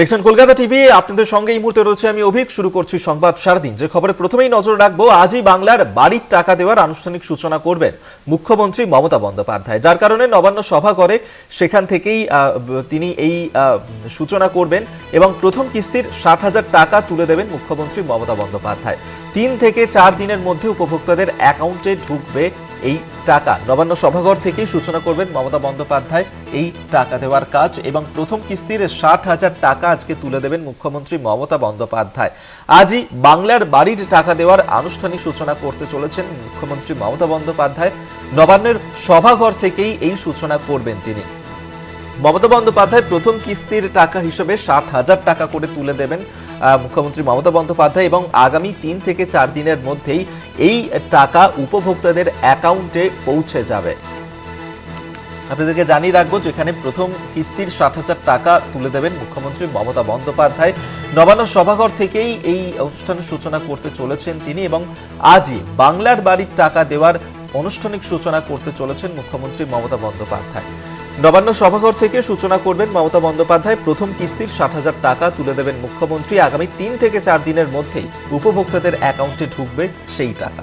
দেখছেন কলকাতা টিভি, আপনাদের সঙ্গে এই মুহূর্তে রয়েছে আমি অভিক, শুরু করছি সংবাদ সারাদিন। যে খবরে প্রথমেই নজর রাখব, আজই বাংলার বাড়ির টাকা দেওয়ার আনুষ্ঠানিক সূচনা করবেন মুখ্যমন্ত্রী মমতা বন্দ্যোপাধ্যায়। যার কারণে নবান্ন সভা করে সেখান থেকেই তিনি এই সূচনা করবেন এবং প্রথম কিস্তির ষাট হাজার টাকা তুলে দেবেন মুখ্যমন্ত্রী মমতা বন্দ্যোপাধ্যায়। তিন থেকে চার দিনের মধ্যে উপভোক্তাদের অ্যাকাউন্টে ঢুকবে এই টাকা। নবান্ন সভাঘর থেকেই সূচনা করবেন মমতা বন্দ্যোপাধ্যায় এই টাকা দেওয়ার কাজ এবং প্রথম কিস্তির ষাট হাজার টাকা আজকে তুলে দেবেন মুখ্যমন্ত্রী মমতা বন্দ্যোপাধ্যায়। আজই বাংলার বাড়ির টাকা দেওয়ার আনুষ্ঠানিক সূচনা করতে চলেছেন মুখ্যমন্ত্রী মমতা বন্দ্যোপাধ্যায়। নবান্নের সভাঘর থেকেই এই সূচনা করবেন তিনি। মমতা বন্দ্যোপাধ্যায় প্রথম কিস্তির টাকা হিসেবে ষাট হাজার টাকা করে তুলে দেবেন মুখ্যমন্ত্রী মমতা বন্দ্যোপাধ্যায় এবং আগামী তিন থেকে চার দিনের মধ্যেই এই টাকা উপভোক্তাদের অ্যাকাউন্টে পৌঁছে যাবে। আপনাদেরকে জানিয়ে রাখব যেখানে প্রথম কিস্তির ষাট হাজার টাকা তুলে দেবেন মুখ্যমন্ত্রী মমতা বন্দ্যোপাধ্যায়। নবান্ন সভাঘর থেকেই এই অনুষ্ঠানের সূচনা করতে চলেছেন তিনি এবং আজই বাংলার বাড়ির টাকা দেওয়ার আনুষ্ঠানিক সূচনা করতে চলেছেন মুখ্যমন্ত্রী মমতা বন্দ্যোপাধ্যায়। নবান্ন সভাঘর থেকে সূচনা করবেন মমতা বন্দ্যোপাধ্যায়। প্রথম কিস্তির ষাট হাজার টাকা তুলে দেবেন মুখ্যমন্ত্রী। আগামী তিন থেকে চার দিনের মধ্যেই উপভোক্তাদের অ্যাকাউন্টে ঢুকবে সেই টাকা।